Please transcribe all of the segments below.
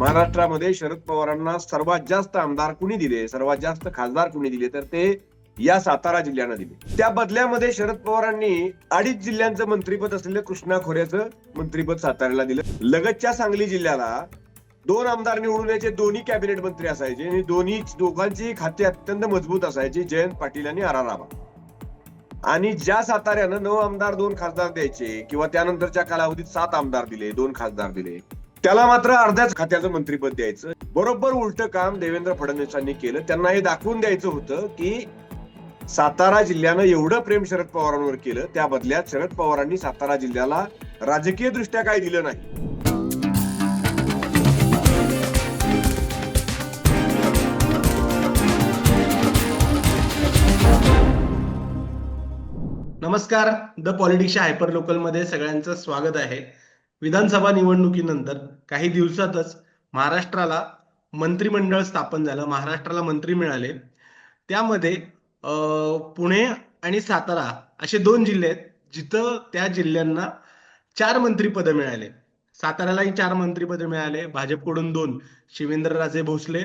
महाराष्ट्रामध्ये शरद पवारांना सर्वात जास्त आमदार कुणी दिले? सर्वात जास्त खासदार कुणी दिले? तर ते या सातारा जिल्ह्यानं दिले. त्या बदल्यामध्ये शरद पवारांनी अडीच जिल्ह्यांचं मंत्रीपद असलेलं कृष्णा खोऱ्याचं मंत्रीपद साताऱ्याला दिलं. लगतच्या सांगली जिल्ह्याला दोन आमदार निवडून यायचे दोन्ही कॅबिनेट मंत्री असायचे आणि दोन्ही दोघांची खाते अत्यंत मजबूत असायची जयंत पाटील आणि आर आर आणि ज्या साताऱ्यानं नऊ आमदार दोन खासदार द्यायचे किंवा त्यानंतरच्या कालावधीत सात आमदार दिले दोन खासदार दिले त्याला मात्र अर्ध्याच खात्याचं मंत्रीपद द्यायचं. बरोबर उलट काम देवेंद्र फडणवीसांनी केलं. त्यांना हे दाखवून द्यायचं होतं की सातारा जिल्ह्यानं एवढं प्रेम शरद पवारांवर केलं त्या बदल्यात शरद पवारांनी सातारा जिल्ह्याला राजकीय दृष्ट्या काही दिलं नाही. नमस्कार. द पॉलिटिक्सच्या हायपर लोकलमध्ये सगळ्यांचं स्वागत आहे. विधानसभा निवडणुकीनंतर काही दिवसातच महाराष्ट्राला मंत्रिमंडळ स्थापन झालं. महाराष्ट्राला मंत्री मिळाले. त्यामध्ये पुणे आणि सातारा असे दोन जिल्हे आहेत जिथं त्या जिल्ह्यांना चार मंत्रीपदं मिळाले. साताऱ्यालाही चार मंत्रिपदं मिळाले. भाजपकडून दोन शिवेंद्रराजे भोसले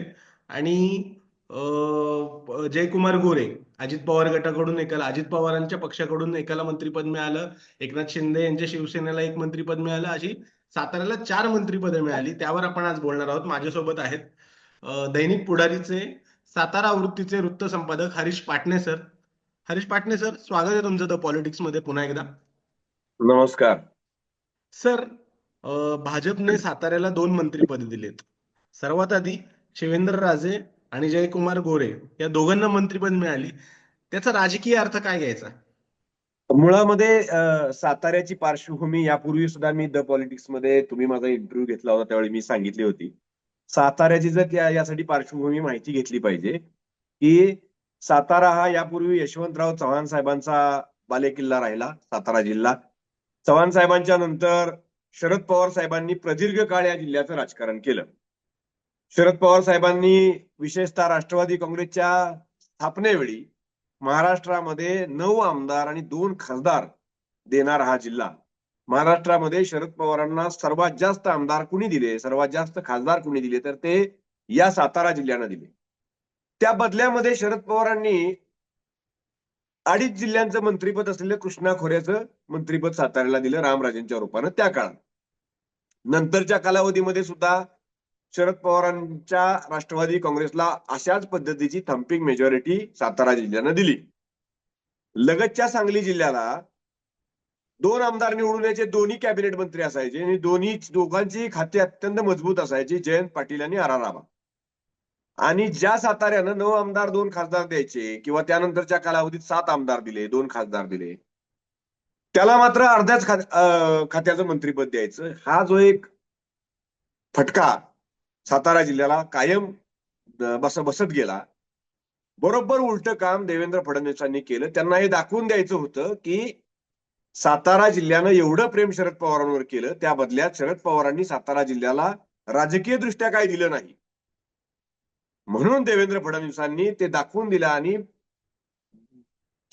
आणि जयकुमार गोरे अजित पवार गटाकडून एकाला अजित पवारांच्या पक्षाकडून एकाला मंत्रिपद मिळालं एकनाथ शिंदे यांच्या शिवसेनेला एक मंत्रिपद मिळालं अशी साताऱ्याला चार मंत्रिपदं मिळाली त्यावर आपण आज बोलणार आहोत माझ्यासोबत आहेत दैनिक पुढारीचे सातारा आवृत्तीचे वृत्त संपादक हरीश पाटणे सर. हरीश पाटणे सर स्वागत आहे तुमचं द पॉलिटिक्समध्ये पुन्हा एकदा. नमस्कार. सर भाजपने साताऱ्याला दोन मंत्रिपद दिलेत. सर्वात आधी शिवेंद्र राजे आणि जयकुमार गोरे या दोघांना मंत्रीपद मिळाली. त्याचा राजकीय अर्थ काय घ्यायचा? मुळामध्ये साताऱ्याची पार्श्वभूमी यापूर्वी सुद्धा मी द पॉलिटिक्समध्ये तुम्ही माझा इंटरव्ह्यू घेतला होता त्यावेळी मी सांगितली होती. साताऱ्याची जर त्या यासाठी पार्श्वभूमी माहिती घेतली पाहिजे की सातारा हा यापूर्वी यशवंतराव चव्हाण साहेबांचा बालेकिल्ला राहिला सातारा जिल्हा. चव्हाण साहेबांच्या नंतर शरद पवार साहेबांनी प्रदीर्घ काळ या जिल्ह्याचं राजकारण केलं. शरद पवार साहेबांनी विशेषतः राष्ट्रवादी काँग्रेसच्या स्थापनेवेळी महाराष्ट्रामध्ये नऊ आमदार आणि दोन खासदार देणार हा जिल्हा. महाराष्ट्रामध्ये शरद पवारांना सर्वात जास्त आमदार कुणी दिले? सर्वात जास्त खासदार कुणी दिले? तर ते या सातारा जिल्ह्यानं दिले. त्या बदल्यामध्ये शरद पवारांनी अडीच जिल्ह्यांचं मंत्रीपद असलेलं कृष्णा खोऱ्याचं मंत्रीपद साताऱ्याला दिलं रामराजेंच्या रूपानं त्या काळात. नंतरच्या कालावधीमध्ये सुद्धा शरद पवारांच्या राष्ट्रवादी काँग्रेसला अशाच पद्धतीची थम्पिंग मेजॉरिटी सातारा जिल्ह्यानं दिली. लगतच्या सांगली जिल्ह्याला दोन आमदार निवडून यायचे दोन्ही कॅबिनेट मंत्री असायचे आणि दोन्ही दोघांची खाते अत्यंत मजबूत असायची जयंत पाटील आणि आर आर आणि ज्या साताऱ्यानं नऊ आमदार दोन खासदार द्यायचे किंवा त्यानंतरच्या कालावधीत सात आमदार दिले दोन खासदार दिले त्याला मात्र अर्ध्याच खात- खात्याचं मंत्रीपद द्यायचं. हा जो एक फटका सातारा जिल्ह्याला कायम बस बसत गेला. बरोबर उलट काम देवेंद्र फडणवीसांनी केलं. त्यांना हे दाखवून द्यायचं होतं की सातारा जिल्ह्यानं एवढं प्रेम शरद पवारांवर केलं त्या बदल्यात शरद पवारांनी सातारा जिल्ह्याला राजकीय दृष्ट्या काही दिलं नाही. म्हणून देवेंद्र फडणवीसांनी ते दाखवून दिलं आणि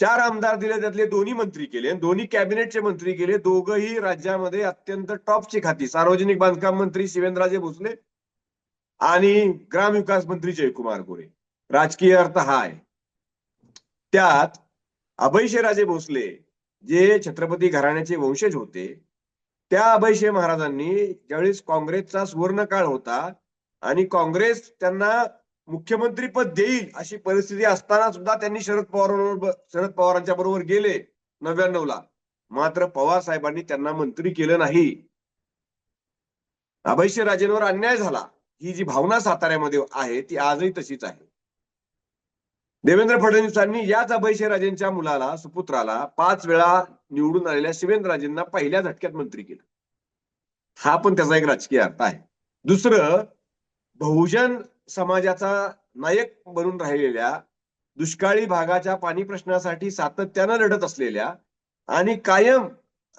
चार आमदार दिले त्यातले दोन्ही मंत्री केले दोन्ही कॅबिनेटचे मंत्री केले. दोघही राज्यामध्ये अत्यंत टॉपची खाती. सार्वजनिक बांधकाम मंत्री शिवेंद्रराजे भोसले आणि ग्रामविकास मंत्री जयकुमार गोरे राजकीय अर्थ हा आहे त्यात अभयशेराजे भोसले जे छत्रपती घराण्याचे वंशज होते त्या अभयशे महाराजांनी ज्यावेळेस काँग्रेसचा सुवर्णकाळ होता आणि काँग्रेस त्यांना मुख्यमंत्री पद देईल अशी परिस्थिती असताना सुद्धा त्यांनी शरद पवार शरद पवारांच्या बरोबर गेले नव्याण्णव ला. मात्र पवार साहेबांनी त्यांना मंत्री केलं नाही. अभयशे राजेंवर अन्याय झाला. ही जी भावना साताऱ्यामध्ये आहे ती आजही तशीच आहे. देवेंद्र फडणवीसांनी याच अभयशे राजेंच्या मुलाला सुपुत्राला पाच वेळा निवडून आलेल्या शिवेंद्रराजेंना पहिल्या झटक्यात मंत्री केलं. हा पण त्याचा एक राजकीय अर्थ आहे. दुसरं बहुजन समाजाचा नायक बनून राहिलेल्या दुष्काळी भागाच्या पाणी प्रश्नासाठी सातत्यानं लढत असलेल्या आणि कायम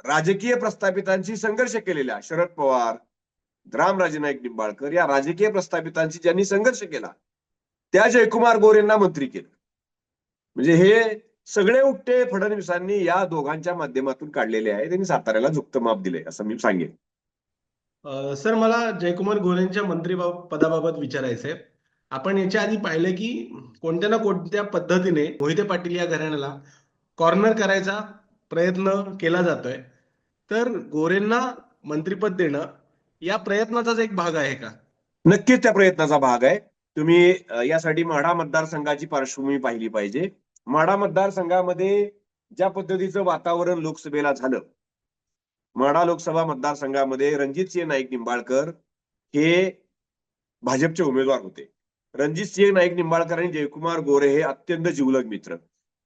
राजकीय प्रस्थापितांशी संघर्ष केलेल्या शरद पवार रामराजे नाईक निंबाळकर या राजकीय प्रस्थापितांशी ज्यांनी संघर्ष केला त्या जयकुमार गोरेंना मंत्री केलं. म्हणजे हे सगळे उठते फडणवीसांनी या दोघांच्या माध्यमातून काढलेले आहे. त्यांनी साताऱ्याला झुक्त माप दिले असं मी सांगेन. सर मला जयकुमार गोरेंच्या मंत्री पदाबाबत विचारायचंय. आपण याच्या आधी पाहिलं की कोणत्या ना कोणत्या पद्धतीने मोहिते पाटील या घराण्याला कॉर्नर करायचा प्रयत्न केला जातोय. तर गोरेंना मंत्रीपद देणं या प्रयत्नाचाच एक भाग आहे का? नक्कीच त्या प्रयत्नाचा भाग आहे. तुम्ही यासाठी माढा मतदारसंघाची पार्श्वभूमी पाहिली पाहिजे. माढा मतदारसंघामध्ये ज्या पद्धतीचं वातावरण लोकसभेला झालं माढा लोकसभा मतदारसंघामध्ये रणजितसिंह नाईक निंबाळकर हे भाजपचे उमेदवार होते. रणजित सिंह नाईक निंबाळकर आणि जयकुमार गोरे हे अत्यंत जिवलग मित्र.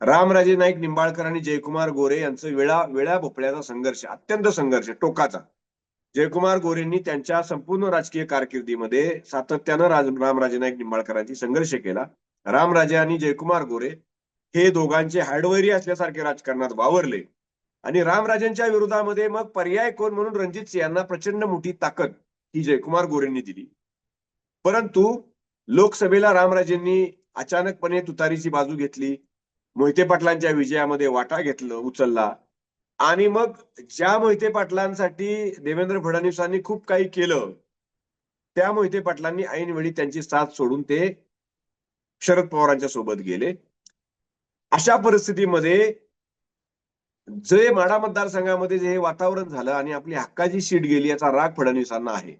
रामराजे नाईक निंबाळकर आणि जयकुमार गोरे यांचं वेळा वेळा भोपळ्याचा संघर्ष अत्यंत संघर्ष टोकाचा. जयकुमार गोरेंनी त्यांच्या संपूर्ण राजकीय कारकिर्दीमध्ये सातत्यानं राज रामराजे नाईक निंबाळकरांची संघर्ष केला. रामराजे आणि जयकुमार गोरे हे दोघांचे हाडवैरी असल्यासारखे राजकारणात वावरले. आणि रामराजेंच्या विरोधामध्ये मग पर्याय कोण म्हणून रणजित सिंह यांना प्रचंड मोठी ताकद ही जयकुमार गोरेंनी दिली. परंतु लोकसभेला रामराजेंनी अचानकपणे तुतारीची बाजू घेतली. मोहिते पाटलांच्या विजयामध्ये वाटा घेतलं उचलला. आणि मग ज्या मोहिते पाटलांसाठी देवेंद्र फडणवीसांनी खूप काही केलं त्या मोहिते पाटलांनी ऐनवेळी त्यांची साथ सोडून ते शरद पवारांच्या सोबत गेले. अशा परिस्थितीमध्ये जे माडा मतदारसंघामध्ये जे हे वातावरण झालं आणि आपली हक्काची सीट गेली याचा राग फडणवीसांना आहे.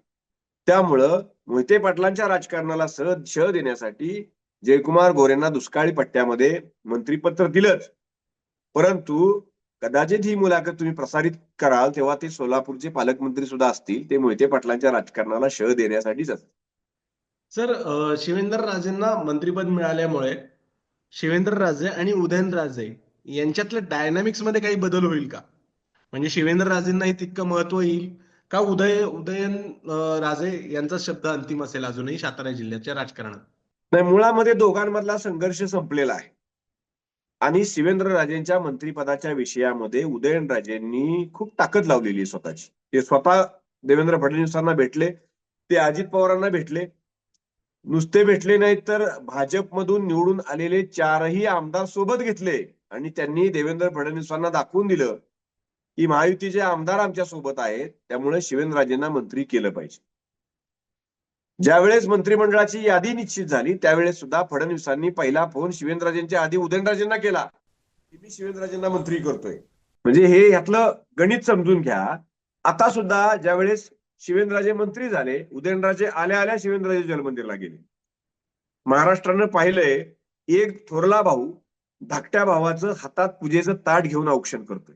त्यामुळं मोहिते पाटलांच्या राजकारणाला सह शह देण्यासाठी जयकुमार गोरेंना दुष्काळी पट्ट्यामध्ये मंत्रीपत्र दिलंच. परंतु कदाचित ही मुलाखत तुम्ही प्रसारित कराल तेव्हा ते सोलापूरचे पालकमंत्री सुद्धा असतील ते मोहिते पाटलांच्या राजकारणाला शह देण्यासाठीच असतील. सर शिवेंद्र राजेंना मंत्रिपद मिळाल्यामुळे शिवेंद्र राजे आणि उदयनराजे यांच्यातल्या डायनामिक्समध्ये काही बदल होईल का? म्हणजे शिवेंद्र राजेंनाही तितकं महत्त्व येईल का? उदय उदयन राजे यांचा शब्द अंतिम असेल अजूनही सातारा जिल्ह्याच्या राजकारणात? नाही मुळामध्ये दोघांमधला संघर्ष संपलेला आहे. आणि शिवेंद्र राजेंच्या मंत्रिपदाच्या विषयामध्ये उदयनराजेंनी खूप ताकद लावलेली आहे स्वतःची. ते स्वतः देवेंद्र फडणवीसांना भेटले ते अजित पवारांना भेटले. नुसते भेटले नाहीत तर भाजपमधून निवडून आलेले चारही आमदार सोबत घेतले आणि त्यांनी देवेंद्र फडणवीसांना दाखवून दिलं की महायुतीचे आमदार आमच्यासोबत आहेत त्यामुळे शिवेंद्रराजेंना मंत्री केलं पाहिजे. ज्यावेळेस मंत्रिमंडळाची यादी निश्चित झाली त्यावेळेस सुद्धा फडणवीसांनी पहिला फोन शिवेंद्रराजेंच्या आधी उदयनराजेंना केला. की मी शिवेंद्रराजेंना मंत्री करतोय. म्हणजे हे यातलं गणित समजून घ्या. आता सुद्धा ज्यावेळेस शिवेंद्रराजे मंत्री झाले उदयनराजे आल्या आल्या शिवेंद्रराजे जलमंदिरला गेले. महाराष्ट्रानं पाहिलंय एक थोरला भाऊ धाकट्या भावाचं हातात पूजेचं ताट घेऊन औक्षण करतोय.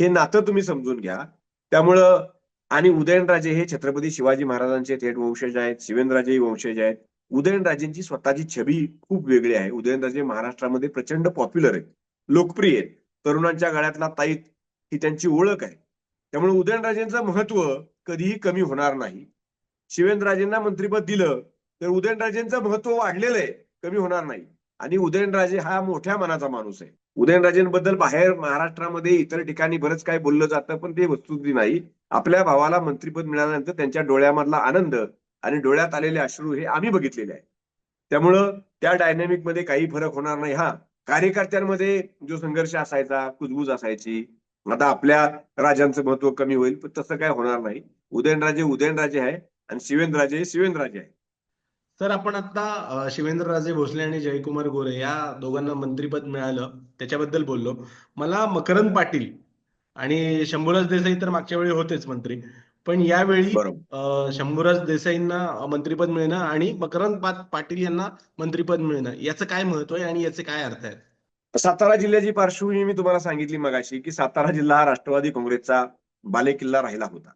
हे नातं तुम्ही समजून घ्या. त्यामुळं आणि उदयनराजे हे छत्रपती शिवाजी महाराजांचे थेट वंशज आहेत शिवेंद्रराजेही वंशज आहेत. उदयनराजेंची स्वतःची छबी खूप वेगळी आहे. उदयनराजे महाराष्ट्रामध्ये प्रचंड पॉप्युलर आहेत लोकप्रिय आहेत. तरुणांच्या गळ्यातला ताईत ही त्यांची ओळख आहे. त्यामुळे उदयनराजेंचं महत्त्व कधीही कमी होणार नाही. शिवेंद्रराजेंना मंत्रिपद दिलं तर उदयनराजेंचं महत्त्व वाढलेलं आहे कमी होणार नाही. आणि उदयनराजे हा मोठ्या मनाचा माणूस आहे. उदयनराजेंबद्दल बाहेर महाराष्ट्रामध्ये इतर ठिकाणी बरंच काय बोललं जातं पण ते वस्तुस्थिती नाही. आपल्या भावाला मंत्रीपद मिळाल्यानंतर त्यांच्या डोळ्यामधला आनंद आणि डोळ्यात आलेले अश्रू हे आम्ही बघितलेले आहे. त्यामुळं त्या डायनॅमिकमध्ये काही फरक होणार नाही. हा कार्यकर्त्यांमध्ये जो संघर्ष असायचा कुजबूज असायची आता आपल्या राजांचं महत्त्व कमी होईल पण तसं काय होणार नाही. उदयनराजे उदयनराजे आहे आणि शिवेंद्रराजे हे शिवेंद्रराजे आहे सर आपण आता शिवेंद्रराजे भोसले आणि जयकुमार गोरे या दोघांना मंत्रिपद मिळालं त्याच्याबद्दल बोललो. मला मकरंद पाटील आणि शंभूराज देसाई तर मागच्या वेळी होतेच मंत्री. पण यावेळी शंभूराज देसाईंना मंत्रिपद मिळणं आणि मकरंद पाटील यांना मंत्रिपद मिळणं याचं काय महत्त्व आहे आणि याचे काय अर्थ आहेत? सातारा जिल्ह्याची पार्श्वभूमी मी तुम्हाला सांगितली मगाशी की सातारा जिल्हा हा राष्ट्रवादी काँग्रेसचा बालेकिल्ला राहिला होता.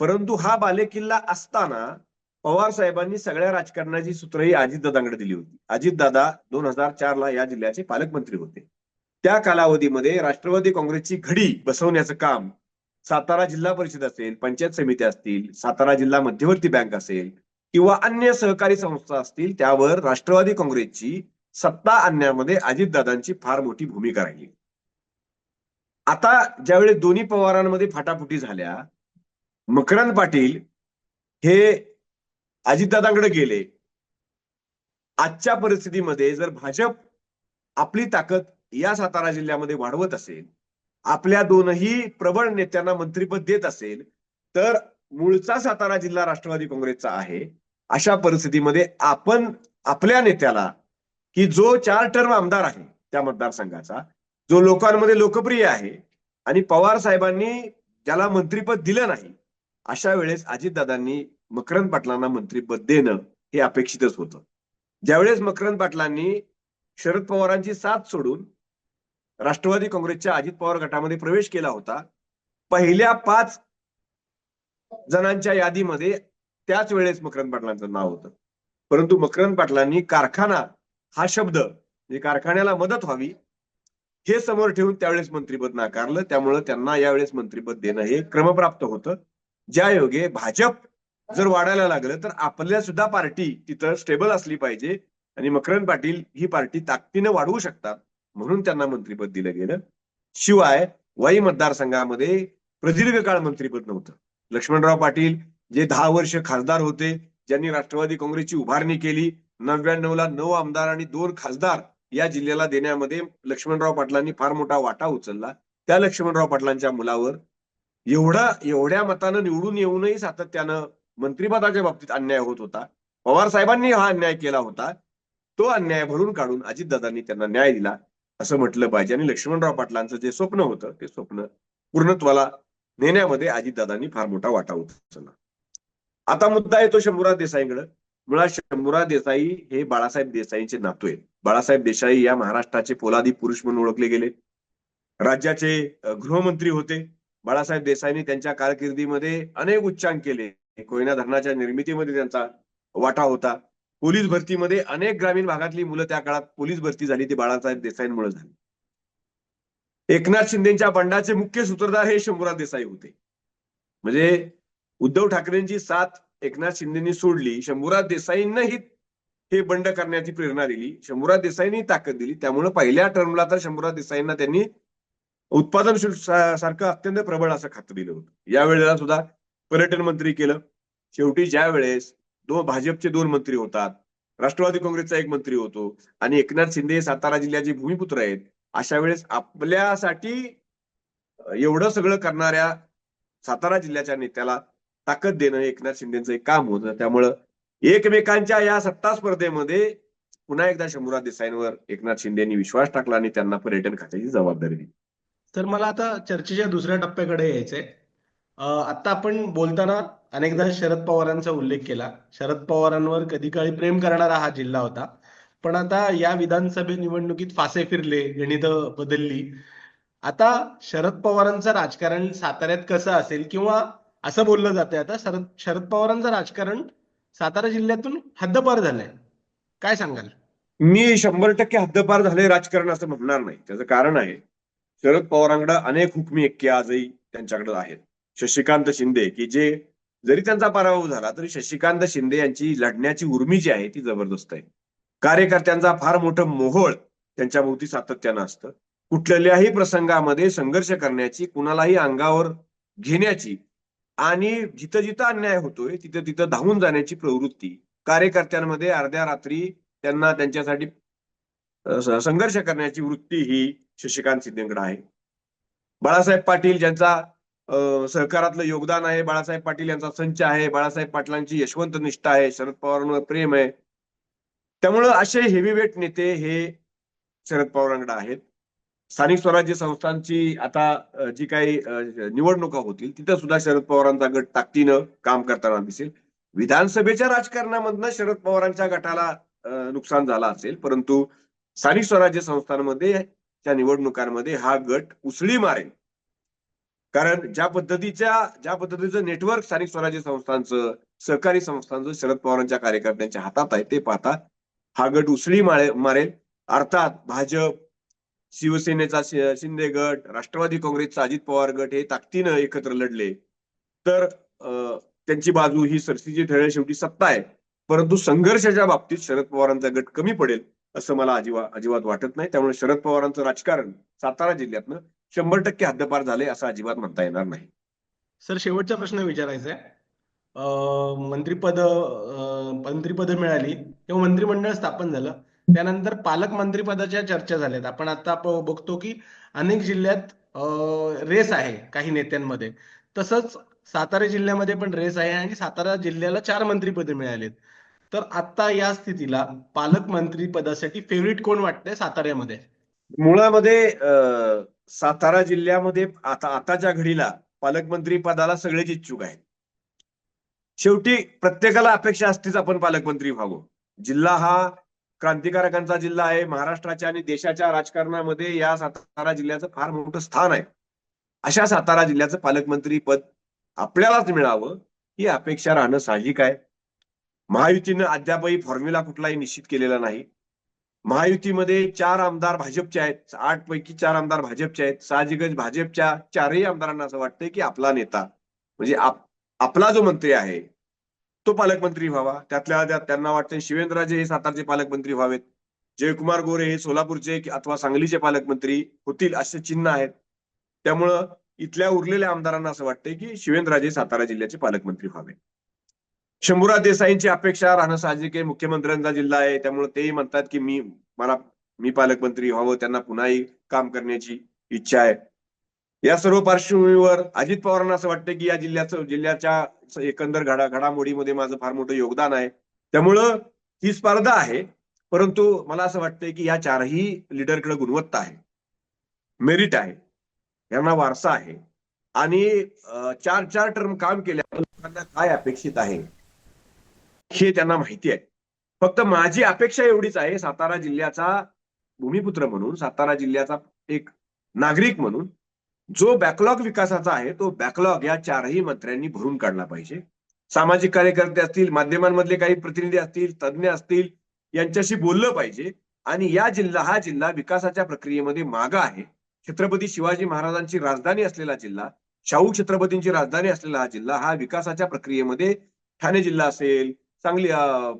परंतु हा बालेकिल्ला असताना पवार साहेबांनी सगळ्या राजकारणाची सूत्र ही अजितदादांकडे दिली होती. अजितदादा दोन हजार चार ला या जिल्ह्याचे पालकमंत्री होते. त्या कालावधीमध्ये राष्ट्रवादी काँग्रेसची घडी बसवण्याचं काम सातारा जिल्हा परिषद असेल पंचायत समिती असतील सातारा जिल्हा मध्यवर्ती बँक असेल किंवा अन्य सहकारी संस्था असतील त्यावर राष्ट्रवादी काँग्रेसची सत्ता आणण्यामध्ये अजितदादांची फार मोठी भूमिका राहिली. आता ज्यावेळी दोन्ही पवारांमध्ये फाटाफुटी झाल्या मकरंद पाटील हे अजितदादांकडे गेले. आजच्या परिस्थितीमध्ये जर भाजप आपली ताकद या सातारा जिल्ह्यामध्ये वाढवत असेल आपल्या दोनही प्रबळ नेत्यांना मंत्रिपद देत असेल तर मूळचा सातारा जिल्हा राष्ट्रवादी काँग्रेसचा आहे. अशा परिस्थितीमध्ये आपण आपल्या नेत्याला की जो चार टर्म आमदार आहे त्या मतदारसंघाचा जो लोकांमध्ये लोकप्रिय आहे आणि पवार साहेबांनी ज्याला मंत्रीपद दिलं नाही अशा वेळेस अजितदादांनी मकरंद पाटलांना मंत्रीपद देणं हे अपेक्षितच होतं. ज्यावेळेस मकरंद पाटलांनी शरद पवारांची साथ सोडून राष्ट्रवादी काँग्रेसच्या अजित पवार गटामध्ये प्रवेश केला होता पहिल्या पाच जणांच्या यादीमध्ये त्याच वेळेस मकरंद पाटलांचं नाव होतं. परंतु मकरंद पाटलांनी कारखाना हा शब्द म्हणजे कारखान्याला मदत व्हावी हे समोर ठेवून त्यावेळेस मंत्रीपद नाकारलं. त्यामुळं त्यांना यावेळेस मंत्रीपद देणं हे क्रमप्राप्त होतं. ज्या योगे भाजप जर वाढायला लागलं तर आपल्या सुद्धा पार्टी तिथं स्टेबल असली पाहिजे आणि मकरंद पाटील ही पार्टी ताकदीनं वाढवू शकतात म्हणून त्यांना मंत्रीपद दिलं गेलं. शिवाय वाई मतदारसंघामध्ये प्रदीर्घ काळ मंत्रीपद नव्हतं. लक्ष्मणराव पाटील जे दहा वर्ष खासदार होते ज्यांनी राष्ट्रवादी काँग्रेसची उभारणी केली नव्याण्णव ला नऊ आमदार आणि दोन खासदार या जिल्ह्याला देण्यामध्ये लक्ष्मणराव पाटलांनी फार मोठा वाटा उचलला. त्या लक्ष्मणराव पाटलांच्या मुलावर एवढा एवढ्या मतानं निवडून येऊनही सातत्यानं मंत्रिपदाच्या बाबतीत अन्याय होत होता. पवार साहेबांनी हा अन्याय केला होता. तो अन्याय भरून काढून अजितदादांनी त्यांना न्याय दिला. असं म्हटलं पाहिजे. आणि लक्ष्मणराव पाटलांचं जे स्वप्न होतं ते स्वप्न पूर्णत्वाला नेण्यामध्ये अजितदादांनी फार मोठा वाटा उचलला. आता मुद्दा येतो शंभूराज देसाईंकडे. मुळात शंभूराज देसाई हे बाळासाहेब देसाईंचे नातू आहेत. बाळासाहेब देसाई या महाराष्ट्राचे पोलादी पुरुष म्हणून ओळखले गेले. राज्याचे गृहमंत्री होते. बाळासाहेब देसाईंनी त्यांच्या कारकिर्दीमध्ये अनेक उच्चांक केले. कोयना धरणाच्या निर्मितीमध्ये त्यांचा वाटा होता. पोलीस भरतीमध्ये अनेक ग्रामीण भागातली मुलं त्या काळात पोलीस भरती झाली. ती बाळासाहेब देसाईंमुळे झाली. एकनाथ शिंदेच्या बंडाचे मुख्य सूत्रधार हे शंभूराज देसाई होते. म्हणजे उद्धव ठाकरेंची साथ एकनाथ शिंदेनी सोडली. शंभूराज देसाईंना ही हे बंड करण्याची प्रेरणा दिली. शंभूराज देसाईंनी ताकद दिली. त्यामुळे पहिल्या टर्मला तर शंभूराज देसाईंना त्यांनी उत्पादन शुल्क सारखं अत्यंत प्रबळ असं खातं दिलं होतं. यावेळेला सुद्धा पर्यटन मंत्री केलं. शेवटी ज्या वेळेस दोन भाजपचे दोन मंत्री होतात राष्ट्रवादी काँग्रेसचा एक मंत्री होतो आणि एकनाथ शिंदे हे सातारा जिल्ह्याचे भूमिपुत्र आहेत अशा वेळेस आपल्यासाठी एवढं सगळं करणाऱ्या सातारा जिल्ह्याच्या नेत्याला ताकद देणं एकनाथ शिंदेचं एक काम होतं. त्यामुळं एकमेकांच्या या सत्ता स्पर्धेमध्ये पुन्हा एकदा शंभूराज देसाईंवर एकनाथ शिंदेनी विश्वास टाकला आणि त्यांना पर्यटन खात्याची जबाबदारी दिली. तर मला आता चर्चेच्या दुसऱ्या टप्प्याकडे यायचंय. आता आपण बोलताना अनेकदा शरद पवारांचा उल्लेख केला. शरद पवारांवर कधी काळी प्रेम करणारा हा जिल्हा होता. पण आता या विधानसभा निवडणुकीत फासे फिरले गणित बदलली. आता शरद पवारांचं राजकारण साताऱ्यात कसं असेल किंवा असं बोललं जातंय आता शरद शरद पवारांचं राजकारण सातारा जिल्ह्यातून हद्दपार झालंय. काय सांगाल? मी शंभर टक्के हद्दपार झाले राजकारण असं म्हणणार नाही. त्याचं कारण आहे शरद पवारांकडे अनेक हुकमी एक्के आजही त्यांच्याकडे आहेत. शशिकांत शिंदे की जे जरी त्यांचा पराभव झाला तरी शशिकांत शिंदे यांची लढण्याची उर्मी जी आहे ती जबरदस्त आहे. कार्यकर्त्यांचा फार मोठं मोहोळ त्यांच्या भोवती सातत्यानं असतं. कुठल्याही प्रसंगामध्ये संघर्ष करण्याची कुणालाही अंगावर घेण्याची आणि जिथं जिथं अन्याय होतोय तिथं तिथं धावून जाण्याची प्रवृत्ती कार्यकर्त्यांमध्ये अर्ध्या रात्री त्यांना त्यांच्यासाठी संघर्ष करण्याची वृत्ती ही शशिकांत शिंदेकडे आहे. बाळासाहेब पाटील ज्यांचा सहकारातलं योगदान आहे. बाळासाहेब पाटील यांचा संच आहे. बाळासाहेब पाटलांची यशवंत निष्ठा आहे. शरद पवारांवर प्रेम आहे. त्यामुळं असे हेवीवेट नेते हे शरद पवारांकडे आहेत. स्थानिक स्वराज्य संस्थांची आता जी काही निवडणुका होतील तिथं सुद्धा शरद पवारांचा गट ताकदीनं काम करताना दिसेल. विधानसभेच्या राजकारणामधनं शरद पवारांच्या गटाला नुकसान झालं असेल. परंतु स्थानिक स्वराज्य संस्थांमध्ये त्या निवडणुकांमध्ये हा गट उसळी मारेल. कारण ज्या पद्धतीच्या ज्या पद्धतीचं नेटवर्क स्थानिक स्वराज्य संस्थांचं सहकारी संस्थांचं शरद पवारांच्या कार्यकर्त्यांच्या हातात आहे ते पाहता हा गट उसळी मारेल. अर्थात भाजप शिवसेनेचा शिंदे गट राष्ट्रवादी काँग्रेसचा अजित पवार गट हे ताकदीनं एकत्र लढले. तर त्यांची बाजू ही सरसीची ठरेल शेवटी सत्ता आहे. परंतु संघर्षाच्या बाबतीत शरद पवारांचा गट कमी पडेल असं मला अजिबात अजिबात वाटत नाही. त्यामुळे शरद पवारांचं राजकारण सातारा जिल्ह्यातनं शंभर टक्के हद्दपार झाले असं अजिबात म्हणता येणार नाही. सर शेवटचा प्रश्न विचारायचा आहे. मंत्रिपद मंत्रिपद मिळाली किंवा मंत्रिमंडळ स्थापन झालं. त्यानंतर पालकमंत्रीपदाच्या चर्चा झाल्यात. आपण आता बघतो की अनेक जिल्ह्यात रेस आहे काही नेत्यांमध्ये. तसंच सातारा जिल्ह्यामध्ये पण रेस आहे आणि सातारा जिल्ह्याला चार मंत्रीपदे मिळालेत. तर आता या स्थितीला पालकमंत्री पदासाठी फेवरेट कोण वाटतंय साताऱ्यामध्ये? मुळामध्ये सातारा जिल्ह्यामध्ये आता आताच्या घडीला पालकमंत्री पदाला सगळेच इच्छुक आहेत. शेवटी प्रत्येकाला अपेक्षा असतेच आपण पालकमंत्री व्हावं. जिल्हा हा क्रांतिकारकांचा जिल्हा आहे. महाराष्ट्राच्या आणि देशाच्या राजकारणामध्ये या सातारा जिल्ह्याचं फार मोठं स्थान आहे. अशा सातारा जिल्ह्याचं पालकमंत्री पद आपल्यालाच मिळावं ही अपेक्षा राहणं साहजिक आहे. महायुतीनं अद्यापही फॉर्म्युला कुठलाही निश्चित केलेला नाही. महायुतीमध्ये चार आमदार भाजपचे आहेत. आठ पैकी चार आमदार भाजपचे आहेत. साहजिकच भाजपच्या चारही आमदारांना असं वाटतंय की आपला नेता म्हणजे आप, आपला जो मंत्री आहे तो पालकमंत्री व्हावा. त्यातल्या त्यात त्यांना वाटतंय शिवेंद्रराजे हे सातारचे पालकमंत्री व्हावेत. जयकुमार गोरे हे सोलापूरचे अथवा सांगलीचे पालकमंत्री होतील असे चिन्ह आहेत. त्यामुळं इथल्या उरलेल्या आमदारांना असं वाटतंय की शिवेंद्रराजे सातारा जिल्ह्याचे पालकमंत्री व्हावे शंभूराज देसाईंची अपेक्षा राहणं साहजिक आहे. मुख्यमंत्र्यांचा जिल्हा आहे. त्यामुळे तेही म्हणतात की मी मला मी पालकमंत्री व्हावं त्यांना पुन्हाही काम करण्याची इच्छा आहे. या सर्व पार्श्वभूमीवर अजित पवारांना असं वाटतं की या जिल्ह्याचं जिल्ह्याच्या एकंदर घडा घडामोडीमध्ये माझं फार मोठं योगदान आहे. त्यामुळं ही स्पर्धा आहे. परंतु मला असं वाटतंय की या चारही लिडरकडे गुणवत्ता आहे. मेरिट आहे. यांना वारसा आहे. आणि चार चार टर्म काम केल्या लोकांना काय अपेक्षित आहे? हे त्यांना माहिती आहे. फक्त माझी अपेक्षा एवढीच आहे सातारा जिल्ह्याचा भूमिपुत्र म्हणून सातारा जिल्ह्याचा एक नागरिक म्हणून जो बॅकलॉग विकासाचा आहे तो बॅकलॉग या चारही मंत्र्यांनी भरून काढला पाहिजे. सामाजिक कार्यकर्ते असतील माध्यमांमधले काही प्रतिनिधी असतील तज्ज्ञ असतील यांच्याशी बोललं पाहिजे. आणि या जिल्हा हा जिल्हा विकासाच्या प्रक्रियेमध्ये मागा आहे. छत्रपती शिवाजी महाराजांची राजधानी असलेला जिल्हा शाहू छत्रपतींची राजधानी असलेला हा जिल्हा हा विकासाच्या प्रक्रियेमध्ये ठाणे जिल्हा असेल सांगली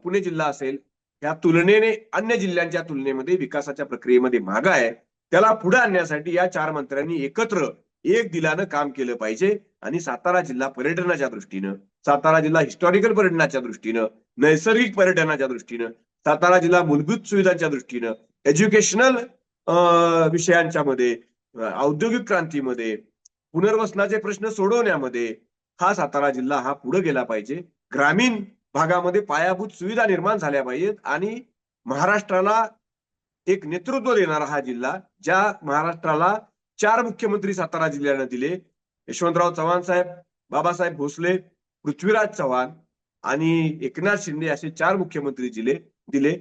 पुणे जिल्हा असेल या तुलनेने अन्य जिल्ह्यांच्या तुलनेमध्ये विकासाच्या प्रक्रियेमध्ये मागा आहे. त्याला पुढे आणण्यासाठी या चार मंत्र्यांनी एकत्र एक दिलानं काम केलं पाहिजे आणि सातारा जिल्हा पर्यटनाच्या दृष्टीनं सातारा जिल्हा हिस्टॉरिकल पर्यटनाच्या दृष्टीनं नैसर्गिक पर्यटनाच्या दृष्टीनं सातारा जिल्हा मूलभूत सुविधांच्या दृष्टीनं एज्युकेशनल विषयांच्या मध्ये औद्योगिक क्रांतीमध्ये पुनर्वसनाचे प्रश्न सोडवण्यामध्ये हा सातारा जिल्हा हा पुढे गेला पाहिजे. ग्रामीण भागामध्ये पायाभूत सुविधा निर्माण झाल्या पाहिजेत आणि महाराष्ट्राला एक नेतृत्व देणारा हा जिल्हा ज्या महाराष्ट्राला चार मुख्यमंत्री सातारा जिल्ह्यानं दिले. यशवंतराव चव्हाण साहेब बाबासाहेब भोसले पृथ्वीराज चव्हाण आणि एकनाथ शिंदे असे चार मुख्यमंत्री जिल्हे दिले.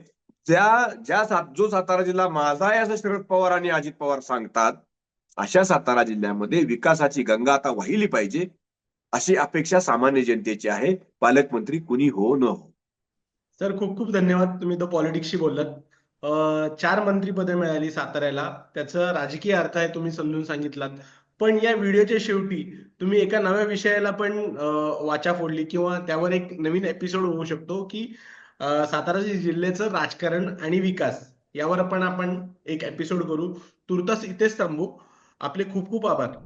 ज्या ज्या जो सातारा जिल्हा माझा आहे असं शरद पवार आणि अजित पवार सांगतात अशा सातारा जिल्ह्यामध्ये विकासाची गंगा आता वाहिली पाहिजे. अशी अपेक्षा सामान्य जनतेची आहे. पालकमंत्री कुणी हो न हो. सर खूप खूप धन्यवाद तुम्ही द पॉलिटिक्सशी बोललात. चार मंत्रीपदे मिळाली साताऱ्याला. त्याचा राजकीय अर्थ आहे तुम्ही समजून सांगितलात. पण या व्हिडिओच्या शेवटी तुम्ही एका नव्या विषयाला पण वाचा फोडली किंवा त्यावर एक नवीन एपिसोड होऊ शकतो की सातारा जिल्ह्याचं राजकारण आणि विकास यावर पण आपण एक एपिसोड करू. तुर्तास इथेच थांबू. आपले खूप खूप आभार.